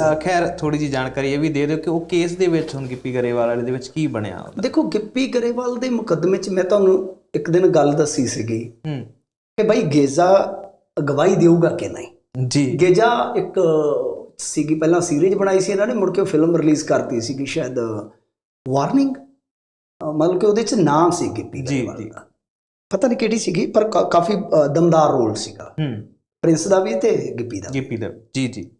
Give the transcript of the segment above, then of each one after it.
ਅ, ਖੈਰ ਥੋੜੀ ਜੀ ਜਾਣਕਾਰੀ ਇਹ ਵੀ ਦੇ ਦਿਓ ਕਿ ਉਹ ਕੇਸ ਦੇ ਵਿੱਚ ਹੁਣ ਗਿੱਪੀ ਗਰੇਵਾਲ ਵਾਲੇ ਦੇ ਵਿੱਚ ਕੀ ਬਣਿਆ ਉਹਦਾ? ਦੇਖੋ ਗਿੱਪੀ ਗਰੇਵਾਲ ਦੇ ਮੁਕੱਦਮੇ 'ਚ ਮੈਂ ਤੁਹਾਨੂੰ ਇੱਕ ਦਿਨ ਗੱਲ ਦੱਸੀ ਸੀਗੀ ਹੂੰ। ਕਿ ਭਾਈ ਗੇਜ਼ਾ ਗਵਾਹੀ ਦੇਊਗਾ ਕਿ ਨਹੀਂ? ਜੀ। ਗੇਜਾ ਇੱਕ ਸੀਗੀ ਪਹਿਲਾਂ ਸੀਰੀਜ਼ ਬਣਾਈ ਸੀ ਇਹਨਾਂ ਨੇ ਮੁੜ ਕੇ ਫਿਲਮ ਰਿਲੀਜ਼ ਕਰਤੀ ਸੀਗੀ ਸ਼ਾਇਦ ਵਾਰਨਿੰਗ ਮਤਲਬ ਕਿ ਉਹਦੇ 'ਚ ਨਾਮ ਸੀ ਗਿੱਪੀ ਜੀ, ਗਰੇਵਾਲ ਜੀ। ਦਾ। ਪਤਾ ਨਹੀਂ ਕਿਹੜੀ ਸੀਗੀ ਪਰ ਕਾ- ਕਾਫੀ ਅ, ਦਮਦਾਰ ਰੋਲ ਸੀਗਾ। ਹੂੰ। ਪ੍ਰਿੰਸ ਦਾ ਵੀ ਤੇ ਗਿੱਪੀ ਦਾ ਵੀ। ਗਿੱਪੀ ਦਾ ਜੀ ਜੀ।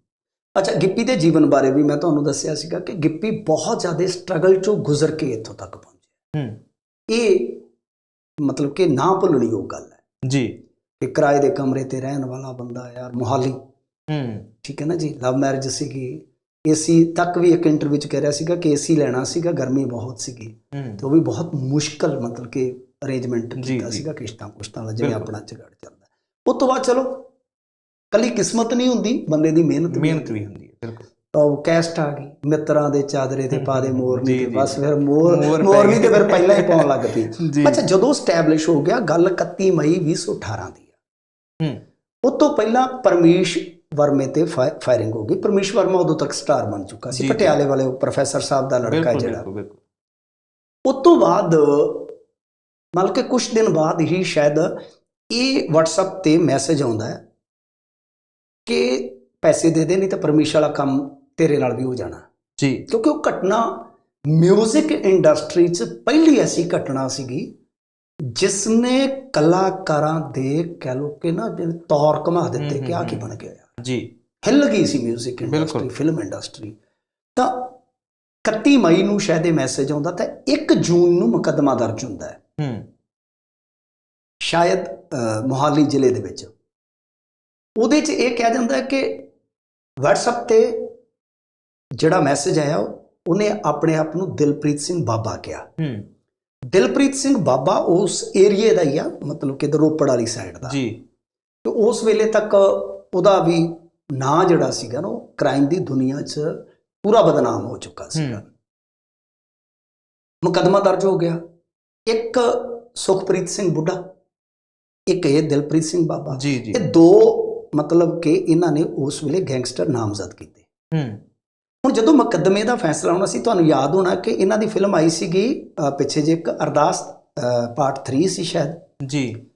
ਅੱਛਾ ਗਿੱਪੀ ਦੇ ਜੀਵਨ ਬਾਰੇ ਵੀ ਮੈਂ ਤੁਹਾਨੂੰ ਦੱਸਿਆ ਸੀਗਾ ਕਿ ਗਿੱਪੀ ਬਹੁਤ ਜ਼ਿਆਦਾ ਸਟਰਗਲ ਚੋਂ ਗੁਜ਼ਰ ਕੇ ਇੱਥੋਂ ਤੱਕ ਪਹੁੰਚਿਆ। ਹੂੰ। ਇਹ ਮਤਲਬ ਕਿ ਨਾ ਭੁੱਲਣੀ ਉਹ ਗੱਲ ਹੈ। ਜੀ। ਕਿ ਕਿਰਾਏ ਦੇ ਕਮਰੇ ਤੇ ਰਹਿਣ ਵਾਲਾ ਬੰਦਾ ਯਾਰ ਮੁਹਾਲੀ। ਹੂੰ। ਠੀਕ ਹੈ ਨਾ ਜੀ? ਲਵ ਮੈਰਿਜ ਸੀਗੀ। ਏਸੀ ਤੱਕ ਵੀ ਇੱਕ ਇੰਟਰਵਿਊ ਚ ਕਹਿ ਰਿਹਾ ਸੀਗਾ ਕਿ ਏਸੀ ਲੈਣਾ ਸੀਗਾ ਗਰਮੀ ਬਹੁਤ ਸੀਗੀ। ਤੇ ਉਹ ਵੀ ਬਹੁਤ ਮੁਸ਼ਕਲ ਮਤਲਬ ਕਿ ਅਰੇਂਜਮੈਂਟ ਕੀਤਾ। ਸੀਗਾ ਕਿਸ਼ਤਾਂ ਕੁਸ਼ਤਾਂ ਦਾ ਜਿਵੇਂ। ਆਪਣਾ ਝਗੜ ਚੱਲਦਾ। ਉਸ ਤੋਂ ਬਾਅਦ ਚਲੋ ਕੱਲੀ ਕਿਸਮਤ ਨਹੀਂ ਹੁੰਦੀ ਬੰਦੇ ਦੀ ਮਿਹਨਤ ਵੀ ਮਿਹਨਤ ਵੀ ਹੁੰਦੀ ਹੈ ਬਿਲਕੁਲ। ਤਾਂ ਉਹ ਕੈਸਟ ਆ ਗਈ ਮਿੱਤਰਾਂ ਦੇ ਚਾਦਰੇ ਤੇ ਪਾ ਦੇ ਮੋਰਨੀ ਤੇ। ਬਸ ਫਿਰ ਮੋਰ ਮੋਰਨੀ ਤੇ। ਫਿਰ ਪਹਿਲਾਂ ਹੀ ਪਾਉਣ ਲੱਗ ਪਈ। ਅੱਛਾ ਜਦੋਂ ਸਟੈਬਲਿਸ਼ ਹੋ ਗਿਆ ਗੱਲ 31 ਮਈ 2018 ਦੀ ਆ। ਹੂੰ। ਉਸ ਤੋਂ ਪਹਿਲਾਂ ਪਰਮੇਸ਼ ਵਰਮੇ ਤੇ ਫਾਇਰਿੰਗ ਹੋ ਗਈ। ਪਰਮੇਸ਼ ਵਰਮਾ ਉਦੋਂ ਤੱਕ ਸਟਾਰ ਬਣ ਚੁੱਕਾ ਸੀ। ਪਟਿਆਲੇ ਵਾਲੇ ਉਹ ਪ੍ਰੋਫੈਸਰ ਸਾਹਿਬ ਦਾ ਲੜਕਾ ਜਿਹੜਾ। ਉਸ ਤੋਂ ਬਾਅਦ ਮਤਲਬ ਕਿ ਕੁਝ ਦਿਨ ਬਾਅਦ ਹੀ ਸ਼ਾਇਦ ਇਹ WhatsApp ਤੇ ਮੈਸੇਜ ਆਉਂਦਾ ਹੈ। ਕਿ ਪੈਸੇ ਦੇ ਦੇ ਨਹੀਂ ਤਾਂ ਪਰਮੇਸ਼ ਵਾਲਾ ਕੰਮ ਤੇਰੇ ਨਾਲ ਵੀ ਹੋ ਜਾਣਾ ਜੀ ਕਿਉਂਕਿ ਉਹ ਘਟਨਾ 뮤직 ਇੰਡਸਟਰੀ 'ਚ ਪਹਿਲੀ ਐਸੀ ਘਟਨਾ ਸੀਗੀ ਜਿਸ ਨੇ ਕਲਾਕਾਰਾਂ ਦੇ ਕਹਿ ਲੋ ਕਿ ਨਾ ਜਿਵੇਂ ਤੌਰ ਘੁਮਾ ਦਿੱਤੇ ਹਮ, ਕਿ ਆ ਕੀ ਹਮ, ਬਣ ਗਿਆ ਯਾਰ ਜੀ ਹਿੱਲ ਗਈ ਸੀ 뮤직 ਇੰਡਸਟਰੀ ਬਿਲਕੁਲ। ਫਿਲਮ ਇੰਡਸਟਰੀ ਤਾਂ 31 ਮਈ ਨੂੰ ਸ਼ਾਇਦ ਇਹ ਮੈਸੇਜ ਆਉਂਦਾ ਤਾਂ 1 ਜੂਨ ਨੂੰ ਮੁਕੱਦਮਾ ਦਰਜ ਹੁੰਦਾ ਹੈ ਹੂੰ ਸ਼ਾਇਦ ਅ, ਮੋਹਾਲੀ ਜ਼ਿਲ੍ਹੇ ਦੇ ਵਿੱਚ ਉਹਦੇ 'ਚ ਇਹ ਕਿਹਾ ਜਾਂਦਾ ਹੈ ਕਿ WhatsApp ਤੇ ਜਿਹੜਾ ਮੈਸੇਜ ਆਇਆ ਉਹਨੇ ਆਪਣੇ ਆਪ ਨੂੰ ਦਿਲਪ੍ਰੀਤ ਸਿੰਘ ਬਾਬਾ ਕਿਹਾ। ਹੂੰ। ਦਿਲਪ੍ਰੀਤ ਸਿੰਘ ਬਾਬਾ ਉਸ ਏਰੀਏ ਦਾ ਹੀ ਆ ਮਤਲਬ ਕਿ ਰੋਪੜ ਵਾਲੀ ਸਾਈਡ ਦਾ। ਜੀ। ਤੇ ਉਸ ਵੇਲੇ ਤੱਕ ਉਹਦਾ ਵੀ ਨਾਂ ਜਿਹੜਾ ਸੀਗਾ ਨਾ ਉਹ ਕ੍ਰਾਈਮ ਦੀ ਦੁਨੀਆ 'ਚ ਪੂਰਾ ਬਦਨਾਮ ਹੋ ਚੁੱਕਾ ਸੀਗਾ। ਮੁਕੱਦਮਾ ਦਰਜ ਹੋ ਗਿਆ। ਇੱਕ ਸੁਖਪ੍ਰੀਤ ਸਿੰਘ ਬੁੱਢਾ ਇੱਕ ਇਹ ਦਿਲਪ੍ਰੀਤ ਸਿੰਘ ਬਾਬਾ। ਜੀ ਜੀ। ਇਹ ਦੋ ਮਤਲਬ ਕਿ ਇਹਨਾਂ ਨੇ ਉਸ ਵੇਲੇ ਗੈਂਗਸਟਰ ਨਾਮਜ਼ਦ ਕੀਤੇ। ਹੂੰ। ਹੁਣ ਜਦੋਂ ਮੁਕੱਦਮੇ ਦਾ ਫੈਸਲਾ ਹੋਣਾ ਸੀ ਤੁਹਾਨੂੰ ਯਾਦ ਹੋਣਾ ਕਿ ਇਹਨਾਂ ਦੀ ਫਿਲਮ ਆਈ ਸੀਗੀ ਪਿੱਛੇ ਜੇ ਇੱਕ ਅਰਦਾਸ ਪਾਰਟ 3 ਸੀ ਸ਼ਾਇਦ। ਜੀ।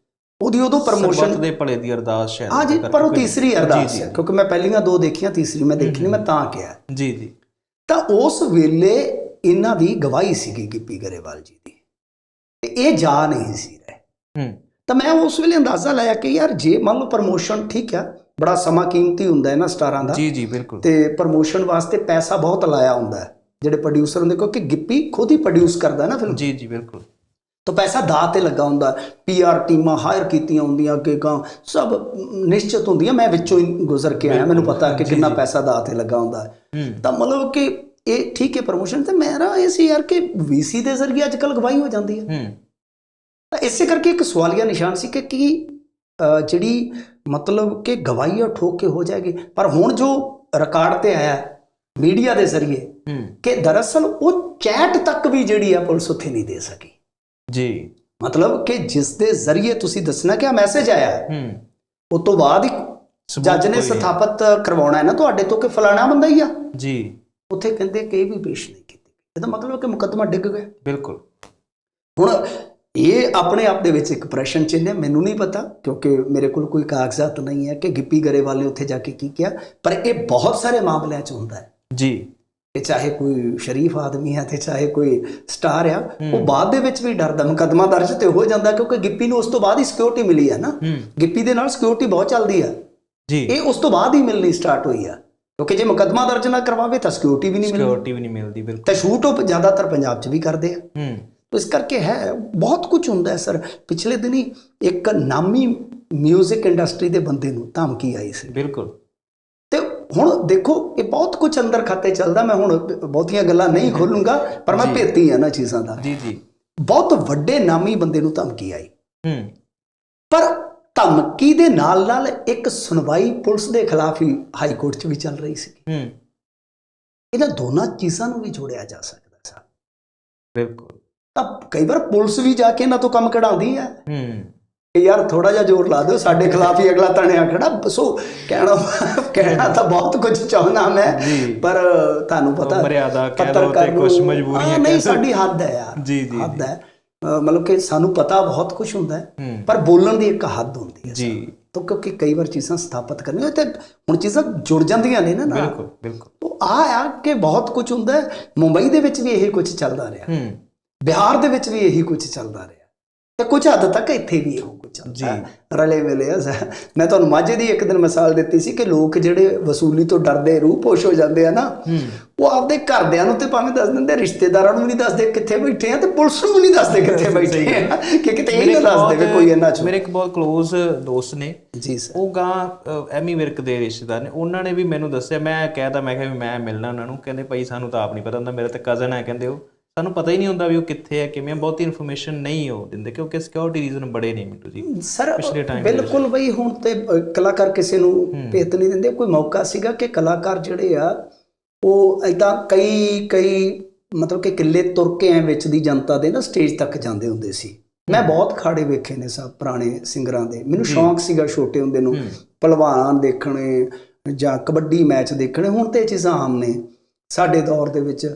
ਉਹਦੀ ਉਦੋਂ ਪ੍ਰਮੋਸ਼ਨ ਦੇ ਭਲੇ ਦੀ ਅਰਦਾਸ ਸ਼ਾਇਦ ਹਾਂ ਜੀ ਪਰ ਉਹ ਤੀਸਰੀ ਅਰਦਾਸ ਹੈ ਕਿਉਂਕਿ ਮੈਂ ਪਹਿਲੀਆਂ ਦੋ ਦੇਖੀਆਂ ਤੀਸਰੀ ਮੈਂ ਦੇਖੀ ਨਹੀਂ ਮੈਂ ਤਾਂ ਕਿਹਾ। ਜੀ ਜੀ। ਤਾਂ ਉਸ ਵੇਲੇ ਇਹਨਾਂ ਦੀ ਗਵਾਹੀ ਸੀਗੀ ਗਿੱਪੀ ਗਰੇਵਾਲ ਜੀ ਦੀ। ਤੇ ਇਹ ਜਾ ਨਹੀਂ ਸੀ ਰਹੇ। ਹੂੰ। ਤਾਂ ਮੈਂ ਉਸ ਵੇਲੇ ਅੰਦਾਜ਼ਾ ਲਾਇਆ ਕਿ ਯਾਰ ਜੇ ਮੰਨ ਲਓ ਪ੍ਰਮੋਸ਼ਨ ਠੀਕ ਆ ਬੜਾ ਸਮਾਂ ਕੀਮਤੀ ਹੁੰਦਾ ਹੈ ਨਾ ਸਟਾਰਾਂ ਦਾ ਜੀ ਜੀ ਬਿਲਕੁਲ। ਤੇ ਪ੍ਰਮੋਸ਼ਨ ਵਾਸਤੇ ਪੈਸਾ ਬਹੁਤ ਲਾਇਆ ਹੁੰਦਾ ਹੈ। ਜਿਹੜੇ ਪ੍ਰੋਡਿਊਸਰ ਹੁੰਦੇ ਕਿਉਂਕਿ ਗਿੱਪੀ ਖੁਦ ਹੀ ਪ੍ਰੋਡਿਊਸ ਕਰਦਾ ਨਾ ਫਿਲਮ ਜੀ ਜੀ ਬਿਲਕੁਲ। ਤਾਂ ਪੈਸਾ ਦਾਅ ਤੇ ਲੱਗਾ ਹੁੰਦਾ ਪੀਆਰ ਟੀਮਾਂ ਹਾਇਰ ਕੀਤੀਆਂ ਹੁੰਦੀਆਂ ਅੱਗੇ ਕਾਂ ਸਭ ਨਿਸ਼ਚਿਤ ਹੁੰਦੀਆਂ। ਮੈਂ ਵਿੱਚੋਂ ਹੀ ਗੁਜ਼ਰ ਕੇ ਆਇਆ ਮੈਨੂੰ ਪਤਾ ਕਿ ਕਿੰਨਾ। ਪੈਸਾ ਦਾਅ ਤੇ ਲੱਗਾ ਹੁੰਦਾ ਤਾਂ ਮਤਲਬ ਕਿ ਇਹ ਠੀਕ ਹੈ ਪ੍ਰੋਮੋਸ਼ਨ ਤੇ ਮੇਰਾ ਇਹ ਸੀ ਯਾਰ ਕਿ ਵੀਸੀ ਦੇ ਜ਼ਰੀਏ ਅੱਜ ਕੱਲ ਗਵਾਹੀ ਹੋ ਜਾਂਦੀ ਹੈ। ਹੂੰ। ਤਾਂ ਇਸੇ ਕਰਕੇ ਇੱਕ ਸਵਾਲੀਆ ਨਿਸ਼ਾਨ ਸੀ ਕਿ ਕੀ ਜਿਹੜੀ ਮਤਲਬ ਕਿ ਗਵਾਹੀ ਆ ਠੋਕ ਕੇ ਹੋ ਜਾਏਗੀ? ਪਰ ਹੁਣ ਜੋ ਰਿਕਾਰਡ ਤੇ ਆਇਆ ਮੀਡੀਆ ਦੇ ਜ਼ਰੀਏ ਕਿ ਦਰਅਸਲ ਉਹ ਚੈਟ ਤੱਕ ਵੀ ਜਿਹੜੀ ਆ ਪੁਲਿਸ ਉੱਥੇ ਨਹੀਂ ਦੇ ਸਕੀ। ਜੀ। ਮਤਲਬ ਕਿ ਜਿਸ ਦੇ ਜ਼ਰੀਏ ਤੁਸੀਂ ਦੱਸਣਾ ਕਿ ਆ ਮੈਸੇਜ ਆਇਆ ਹੈ, ਉਸ ਤੋਂ ਬਾਅਦ ਹੀ ਜੱਜ ਨੇ। ਸਥਾਪਿਤ ਕਰਵਾਉਣਾ ਹੈ ਨਾ ਤੁਹਾਡੇ ਤੋਂ ਕਿ ਫਲਾਣਾ ਬੰਦਾ ਹੀ ਆ? ਜੀ। ਉੱਥੇ ਕਹਿੰਦੇ ਕਿ ਇਹ ਵੀ ਪੇਸ਼ ਨਹੀਂ ਕੀਤੀ ਇਹਦਾ ਮਤਲਬ ਕਿ ਮੁਕੱਦਮਾ ਡਿੱਗ ਗਿਆ। ਬਿਲਕੁਲ। ਹੁਣ ਇਹ ਆਪਣੇ ਆਪ ਦੇ ਵਿੱਚ ਇੱਕ ਪ੍ਰਸ਼ਨ ਚਿੰਨ੍ਹ ਹੈ ਮੈਨੂੰ ਨਹੀਂ ਪਤਾ ਕਿਉਂਕਿ ਮੇਰੇ ਕੋਲ ਕੋਈ ਕਾਗਜ਼ਾਤ ਨਹੀਂ ਹੈ ਕਿ ਗਿੱਪੀ ਗਰੇਵਾਲ ਨੇ ਉੱਥੇ ਜਾ ਕੇ ਕੀ ਕਿਹਾ ਪਰ ਇਹ ਬਹੁਤ ਸਾਰੇ ਮਾਮਲਿਆਂ 'ਚ ਹੁੰਦਾ ਹੈ। ਜੀ। ਕਿ ਚਾਹੇ ਕੋਈ ਸ਼ਰੀਫ ਆਦਮੀ ਹੈ ਤੇ ਚਾਹੇ ਕੋਈ ਸਟਾਰ ਆ ਉਹ। ਬਾਅਦ ਦੇ ਵਿੱਚ ਵੀ ਡਰਦਾ ਮੁਕੱਦਮਾ ਦਰਜ ਤੇ ਹੋ ਜਾਂਦਾ ਕਿਉਂਕਿ ਗਿੱਪੀ ਨੂੰ ਉਸ ਤੋਂ ਬਾਅਦ ਹੀ ਸਿਕਿਉਰਿਟੀ ਮਿਲੀ ਹੈ ਨਾ। ਗਿੱਪੀ ਦੇ ਨਾਲ ਸਿਕਿਉਰਿਟੀ ਬਹੁਤ ਚੱਲਦੀ ਆ। ਜੀ। ਇਹ ਉਸ ਤੋਂ ਬਾਅਦ ਹੀ ਮਿਲਣੀ ਸਟਾਰਟ ਹੋਈ ਆ। ਕਿਉਂਕਿ ਜੇ ਮੁਕੱਦਮਾ ਦਰਜ ਨਾ ਕਰਵਾਵੇ ਤਾਂ ਸਿਕਿਉਰਿਟੀ ਵੀ ਨਹੀਂ ਮਿਲਦੀ ਸਿਕਿਉਰਿਟੀ ਵੀ ਨਹੀਂ ਮਿਲਦੀ ਬਿਲਕੁਲ। ਤਾਂ ਸ਼ੂਟ ਉਹ ਜ਼ਿਆਦਾਤਰ ਪੰਜਾਬ 'ਚ ਵੀ ਕਰਦੇ ਆ। ਹੂੰ। ਇਸ ਕਰਕੇ ਹੈ ਬਹੁਤ ਕੁਝ ਹੁੰਦਾ ਹੈ ਸਰ। ਪਿਛਲੇ ਦਿਨੀ ਇੱਕ ਨਾਮੀ 뮤직 ਇੰਡਸਟਰੀ ਦੇ ਬੰਦੇ ਨੂੰ ਧਮਕੀ ਆਈ ਸੀ। ਬਿਲਕੁਲ। ਤੇ ਹੁਣ ਦੇਖੋ ਇਹ ਬਹੁਤ ਕੁਝ ਅੰਦਰ ਖਾਤੇ ਚੱਲਦਾ ਮੈਂ ਹੁਣ ਬਹੁਤੀਆਂ ਗੱਲਾਂ ਨਹੀਂ ਖੋਲੂੰਗਾ ਪਰ ਮੈਂ। ਭੇਤੀ ਆ ਨਾ ਚੀਜ਼ਾਂ ਦਾ। ਜੀ ਜੀ। ਬਹੁਤ ਵੱਡੇ ਨਾਮੀ ਬੰਦੇ ਨੂੰ ਧਮਕੀ ਆਈ। ਹੂੰ। ਪਰ ਧਮਕੀ ਦੇ ਨਾਲ ਨਾਲ ਇੱਕ ਸੁਣਵਾਈ ਪੁਲਿਸ ਦੇ ਖਿਲਾਫ ਹੀ ਹਾਈ ਕੋਰਟ 'ਚ ਵੀ ਚੱਲ ਰਹੀ ਸੀ। ਹੂੰ। ਇਹਨਾਂ ਦੋਨਾਂ ਚੀਜ਼ਾਂ ਨੂੰ ਵੀ ਜੋੜਿਆ ਜਾ ਸਕਦਾ ਸਰ। ਬਿਲਕੁਲ। ਤਾਂ ਕਈ ਵਾਰ ਪੁਲਿਸ ਵੀ ਜਾ ਕੇ ਇਹਨਾਂ ਤੋਂ ਕੰਮ ਕਢਾਉਂਦੀ ਹੈ। ਹੂੰ। ਕਿ ਯਾਰ ਥੋੜਾ ਜਿਹਾ ਜ਼ੋਰ ਲਾ ਦਿਓ ਸਾਡੇ ਖਿਲਾਫ ਹੀ ਅਗਲਾ ਤਣਿਆ ਖੜਾ। ਸੋ ਕਹਿਣਾ ਕਹਿਣਾ ਤਾਂ ਬਹੁਤ ਕੁਝ ਚਾਹੁੰਦਾ ਮੈਂ। ਪਰ ਤੁਹਾਨੂੰ ਪਤਾ ਮਰਿਆਦਾ ਕਹਿ ਲਓ ਤੇ ਕੁਛ ਮਜਬੂਰੀਆਂ ਨਹੀਂ। ਸਾਡੀ ਹੱਦ ਹੈ ਯਾਰ। ਜੀ, ਜੀ, ਹੱਦ ਹੈ। ਮਤਲਬ ਕਿ ਸਾਨੂੰ ਪਤਾ ਬਹੁਤ ਕੁਝ ਹੁੰਦਾ ਹੈ। ਪਰ ਬੋਲਣ ਦੀ ਇੱਕ ਹੱਦ ਹੁੰਦੀ ਹੈ ਜੀ। ਤਾਂ ਕਿਉਂਕਿ ਕਈ ਵਾਰ ਚੀਜ਼ਾਂ ਸਥਾਪਿਤ ਕਰਨੀਆਂ ਤੇ ਹੁਣ ਚੀਜ਼ਾਂ ਜੁੜ ਜਾਂਦੀਆਂ ਨੇ ਨਾ ਬਿਲਕੁਲ ਬਿਲਕੁਲ। ਤੋ ਆ ਆ ਕਿ ਬਹੁਤ ਕੁਝ ਹੁੰਦਾ ਹੈ। ਮੁੰਬਈ ਦੇ ਵਿੱਚ ਵੀ ਇਹੀ ਕੁਝ ਚੱਲਦਾ ਰਿਹਾ। ਹੂੰ। ਬਿਹਾਰ ਦੇ ਵਿੱਚ ਵੀ ਇਹੀ ਕੁਝ ਚੱਲਦਾ ਰਿਹਾ। ਤੇ ਕੁਝ ਹੱਦ ਤੱਕ ਇੱਥੇ ਵੀ ਇਹੋ ਕੁਝ ਚੱਲਦਾ। ਰਲੇ ਮਿਲੇ ਆ। ਮੈਂ ਤੁਹਾਨੂੰ ਮਾਝੇ ਦੀ ਇੱਕ ਦਿਨ ਮਿਸਾਲ ਦਿੱਤੀ ਸੀ ਕਿ ਲੋਕ ਜਿਹੜੇ ਵਸੂਲੀ ਤੋਂ ਡਰਦੇ ਰੂਹ ਪੋਸ਼ ਹੋ ਜਾਂਦੇ ਆ ਨਾ ਉਹ ਆਪਦੇ ਘਰਦਿਆਂ ਨੂੰ ਤੇ ਭਾਵੇਂ ਦੱਸ ਦਿੰਦੇ ਰਿਸ਼ਤੇਦਾਰਾਂ ਨੂੰ ਵੀ ਨਹੀਂ ਦੱਸਦੇ ਕਿੱਥੇ ਬੈਠੇ ਆ ਤੇ ਪੁਲਿਸ ਨੂੰ ਵੀ ਨਹੀਂ ਦੱਸਦੇ ਕਿੱਥੇ ਬੈਠੇ ਆ। ਕਿ ਕਿਤੇ ਇਹ ਨਾ ਦੱਸ ਦੇਵੇ ਕੋਈ ਇਹਨਾਂ ਚ ਮੇਰੇ ਇੱਕ ਬਹੁਤ ক্লোਜ਼ ਦੋਸਤ ਨੇ। ਜੀ ਸਰ ਉਹ ਗਾਂ ਐਮੀ ਵਿਰਕ ਦੇ ਰਿਸ਼ਤੇਦਾਰ ਨੇ। ਉਹਨਾਂ ਨੇ ਵੀ ਮੈਨੂੰ ਦੱਸਿਆ। ਮੈਂ ਕਹਿਤਾ ਮੈਂ ਕਿਹਾ ਵੀ ਮੈਂ ਮਿਲਣਾ ਉਹਨਾਂ ਨੂੰ। ਕਹਿੰਦੇ ਭਾਈ ਸਾਨੂੰ ਤਾਂ ਆਪ ਨਹੀਂ ਪਤਾ ਹੁੰਦਾ। ਮੇਰਾ ਤਾਂ ਕਜ਼ਨ ਹੈ ਕਹਿੰਦੇ ਉਹ। ਸਾਨੂੰ ਪਤਾ ਹੀ ਨਹੀਂ ਹੁੰਦਾ ਵੀ ਉਹ ਕਿੱਥੇ ਹੈ ਕਿਵੇਂ ਬਹੁਤੀ ਇਨਫੋਰਮੇਸ਼ਨ ਨਹੀਂ ਉਹ ਦਿੰਦੇ ਕਿਉਂਕਿ ਸਿਕਿਉਰਿਟੀ ਰੀਜ਼ਨ ਬੜੇ ਨੇ ਮਿੰਟੂ ਜੀ ਸਰ ਬਿਲਕੁਲ ਬਈ ਹੁਣ ਤੇ ਕਲਾਕਾਰ ਕਿਸੇ ਨੂੰ ਭੇਤ ਨਹੀਂ ਦਿੰਦੇ। ਕੋਈ ਮੌਕਾ ਸੀਗਾ ਕਿ ਕਲਾਕਾਰ ਜਿਹੜੇ ਆ ਉਹ ਐਦਾਂ ਕਈ ਕਈ ਮਤਲਬ ਕਿ ਕਿੱਲੇ ਤੁਰ ਕੇ ਐ ਵਿੱਚ ਦੀ ਜਨਤਾ ਦੇ ਨਾ ਸਟੇਜ ਤੱਕ ਜਾਂਦੇ ਹੁੰਦੇ ਸੀ। ਮੈਂ ਬਹੁਤ ਖਾੜੇ ਵੇਖੇ ਨੇ ਸਭ ਪੁਰਾਣੇ ਸਿੰਗਰਾਂ ਦੇ। ਮੈਨੂੰ ਸ਼ੌਂਕ ਸੀਗਾ ਛੋਟੇ ਹੁੰਦੇ ਨੂੰ ਪਹਿਲਵਾਨ ਦੇਖਣੇ ਜਾਂ ਕਬੱਡੀ ਮੈਚ ਦੇਖਣੇ। ਹੁਣ ਤੇ ਚੀਜ਼ਾਂ ਆਮ ਨੇ। ਸਾਡੇ ਦੌਰ ਦੇ ਵਿੱਚ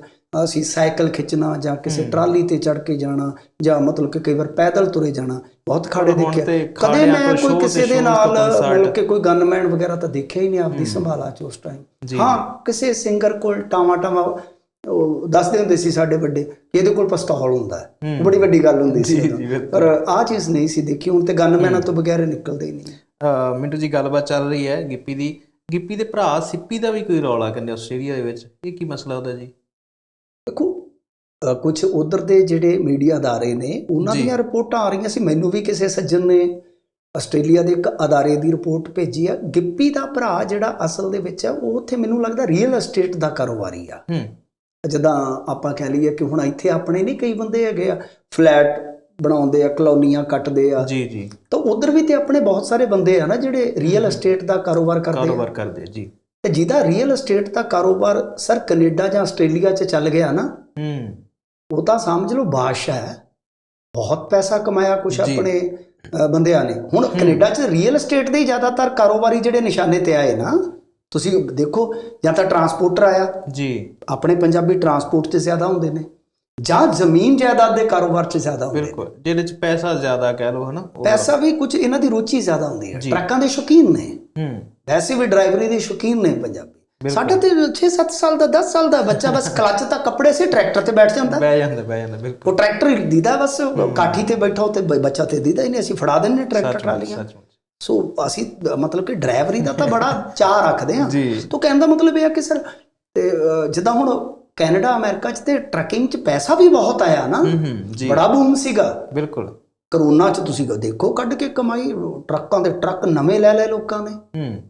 ਅਸੀਂ ਸਾਈਕਲ ਖਿੱਚਣਾ ਜਾਂ ਕਿਸੇ ਟਰਾਲੀ ਤੇ ਚੜ ਕੇ ਜਾਣਾ ਜਾਂ ਮਤਲਬ ਕਿ ਕਈ ਵਾਰ ਪੈਦਲ ਤੁਰੇ ਜਾਣਾ ਬਹੁਤ ਖਾੜੇ ਹੁਣ ਦੇਖੇ ਤੇ ਕਦੇ ਮੈਂ ਕੋਈ ਕਿਸੇ ਦੇ ਨਾਲ। ਮਤਲਬ ਕਿ ਕੋਈ ਗਨਮੈਨ ਵਗੈਰਾ ਤਾਂ ਦੇਖਿਆ ਹੀ ਨਹੀਂ ਆਪਦੀ ਸੰਭਾਲਾ ਚ ਉਸ ਟਾਈਮ ਹਾਂ ਕਿਸੇ ਸਿੰਗਰ ਕੋਲ ਟਾਵਾ ਟਾਵਾ ਉਹ ਦੱਸਦੇ ਹੁੰਦੇ ਸੀ ਸਾਡੇ ਵੱਡੇ ਕਿ ਇਹਦੇ ਕੋਲ ਪਿਸਤੌਲ ਹੁੰਦਾ ਹੈ। ਬੜੀ ਵੱਡੀ ਗੱਲ ਹੁੰਦੀ ਸੀ। ਪਰ ਆਹ ਚੀਜ਼ ਨਹੀਂ ਸੀ ਦੇਖੀ ਹੁਣ ਤੇ ਗਨਮੈਨਾਂ ਤੋਂ ਬਗੈਰ ਨਿਕਲਦੇ ਹੀ ਨਹੀਂ। ਮਿੰਟੂ ਜੀ ਗੱਲਬਾਤ ਚੱਲ ਰਹੀ ਹੈ ਗਿੱਪੀ ਦੀ। ਗਿੱਪੀ ਦੇ ਭਰਾ ਸਿੱਪੀ ਦਾ ਵੀ ਕੋਈ ਰੌਲਾ ਕਹਿੰਦੇ ਆਸਟ੍ਰੇਲੀਆ ਦੇ ਵਿੱਚ ਇਹ ਕੀ ਮਸਲਾ ਉਹਦਾ ਜੀ? ਦੇਖੋ ਕੁਝ ਉਧਰ ਦੇ ਜਿਹੜੇ ਮੀਡੀਆ ਅਦਾਰੇ ਨੇ ਉਹਨਾਂ। ਦੀਆਂ ਰਿਪੋਰਟਾਂ ਆ ਰਹੀਆਂ ਸੀ। ਮੈਨੂੰ ਵੀ ਕਿਸੇ ਸੱਜਣ ਨੇ ਆਸਟ੍ਰੇਲੀਆ ਦੇ ਇੱਕ ਅਦਾਰੇ ਦੀ ਰਿਪੋਰਟ ਭੇਜੀ ਆ। ਗਿੱਪੀ ਦਾ ਭਰਾ ਜਿਹੜਾ ਅਸਲ ਦੇ ਵਿੱਚ ਆ ਉਹ ਉੱਥੇ ਮੈਨੂੰ ਲੱਗਦਾ ਰੀਅਲ ਏਸਟੇਟ ਦਾ ਕਾਰੋਬਾਰੀ ਆ। ਹੂੰ। ਜਿੱਦਾਂ ਆਪਾਂ ਕਹਿ ਲਈਏ ਕਿ ਹੁਣ ਇੱਥੇ ਆਪਣੇ ਨਹੀਂ ਕਈ ਬੰਦੇ ਹੈਗੇ ਆ ਫਲੈਟ ਬਣਾਉਂਦੇ ਆ ਕਲੋਨੀਆਂ ਕੱਟਦੇ ਆ। ਜੀ ਜੀ। ਤਾਂ ਉਧਰ ਵੀ ਤੇ ਆਪਣੇ ਬਹੁਤ ਸਾਰੇ ਬੰਦੇ ਆ ਨਾ ਜਿਹੜੇ ਰੀਅਲ ਏਸਟੇਟ ਦਾ ਕਾਰੋਬਾਰ ਕਰਦੇ ਆ। ਕਾਰੋਬਾਰ ਕਰਦੇ ਜੀ। ਤੇ ਜਿਹਦਾ ਰੀਅਲ ਏਸਟੇਟ ਦਾ ਕਾਰੋਬਾਰ ਸਰ ਕੈਨੇਡਾ ਜਾਂ ਆਸਟ੍ਰੇਲੀਆ 'ਚ ਚੱਲ ਗਿਆ ਨਾ ਹੂੰ। ਉਹ ਤਾਂ ਸਮਝ ਲਓ ਬਾਦਸ਼ਾਹ ਹੈ। ਬਹੁਤ ਪੈਸਾ ਕਮਾਇਆ ਕੁਛ। ਆਪਣੇ ਬੰਦਿਆਂ ਨੇ। ਹੁਣ ਕੈਨੇਡਾ 'ਚ ਰੀਅਲ ਏਸਟੇਟ ਦੇ ਹੀ ਜ਼ਿਆਦਾਤਰ ਕਾਰੋਬਾਰੀ ਜਿਹੜੇ ਨਿਸ਼ਾਨੇ ਤੇ ਆਏ ਨਾ ਤੁਸੀਂ ਦੇਖੋ ਜਾਂ ਤਾਂ ਟਰਾਂਸਪੋਰਟਰ ਆਇਆ। ਜੀ। ਆਪਣੇ ਪੰਜਾਬੀ ਟਰਾਂਸਪੋਰਟ 'ਚ ਜ਼ਿਆਦਾ ਹੁੰਦੇ ਨੇ। ਜਾਂ ਜ਼ਮੀਨ ਜਾਇਦਾਦ ਦੇ ਕਾਰੋਬਾਰ 'ਚ ਜ਼ਿਆਦਾ ਹੁੰਦੇ ਬਿਲਕੁਲ। ਜਿਹਦੇ ਚ ਪੈਸਾ ਜ਼ਿਆਦਾ ਕਹਿ ਲਓ ਹਨਾ ਪੈਸਾ ਵੀ ਕੁਝ ਇਹਨਾਂ ਦੀ ਰੁਚੀ ਜ਼ਿਆਦਾ ਹੁੰਦੀ ਹੈ। ਟਰੱਕਾਂ ਦੇ ਸ਼ੌਕੀਨ ਨੇ। ਹੂੰ। ਵੈਸੇ ਵੀ ਡਰਾਈਵਰੀ ਦੇ ਸ਼ੌਕੀਨ ਨੇ ਪੰਜਾਬੀ। ਸਾਡਾ ਤੇ 6-7 ਸਾਲ ਦਾ 10 ਸਾਲ ਦਾ ਬੱਚਾ ਬਸ ਕਲੱਚ ਤਾਂ ਕੱਪੜੇ ਸੇ ਟਰੈਕਟਰ ਤੇ ਬੈਠ ਜਾਂਦਾ। ਬਹਿ ਜਾਂਦਾ ਬਹਿ ਜਾਂਦਾ ਬਿਲਕੁਲ। ਉਹ ਟਰੈਕਟਰ ਦੀਦਾ ਬਸ ਕਾਠੀ ਤੇ ਬੈਠਾ ਤੇ ਬ- ਬੱਚਾ ਤੇ ਦੀਦਾ ਹੀ ਨਹੀਂ ਅਸੀਂ ਫੜਾ ਦਿੰਨੇ ਟਰੈਕਟਰ ਟਰਾਲੀਆਂ। ਸੋ ਅਸੀਂ ਮਤਲਬ ਕਿ ਡਰਾਈਵਰੀ ਦਾ ਤਾਂ ਬੜਾ ਚਾਹ ਰੱਖਦੇ ਆ। ਤੋਂ ਕਹਿਣ ਦਾ ਮਤਲਬ ਇਹ ਆ ਕਿ ਸਰ ਜਿੱਦਾਂ ਹੁਣ ਕੈਨੇਡਾ ਅਮਰੀਕਾ 'ਚ ਤੇ ਟਰੱਕਿੰਗ 'ਚ ਪੈਸਾ ਵੀ ਬਹੁਤ ਆਇਆ ਨਾ। ਬੜਾ ਬੂਮ ਸੀਗਾ। ਬਿਲਕੁਲ। ਕਰੋਨਾ 'ਚ ਤੁਸੀਂ ਦੇਖੋ ਕੱਢ ਕੇ ਕਮਾਈ ਟਰੱਕਾਂ ਦੇ ਟਰੱਕ ਨਵੇਂ ਲੈ ਲਏ ਲੋਕਾਂ ਨੇ। ਹੂੰ।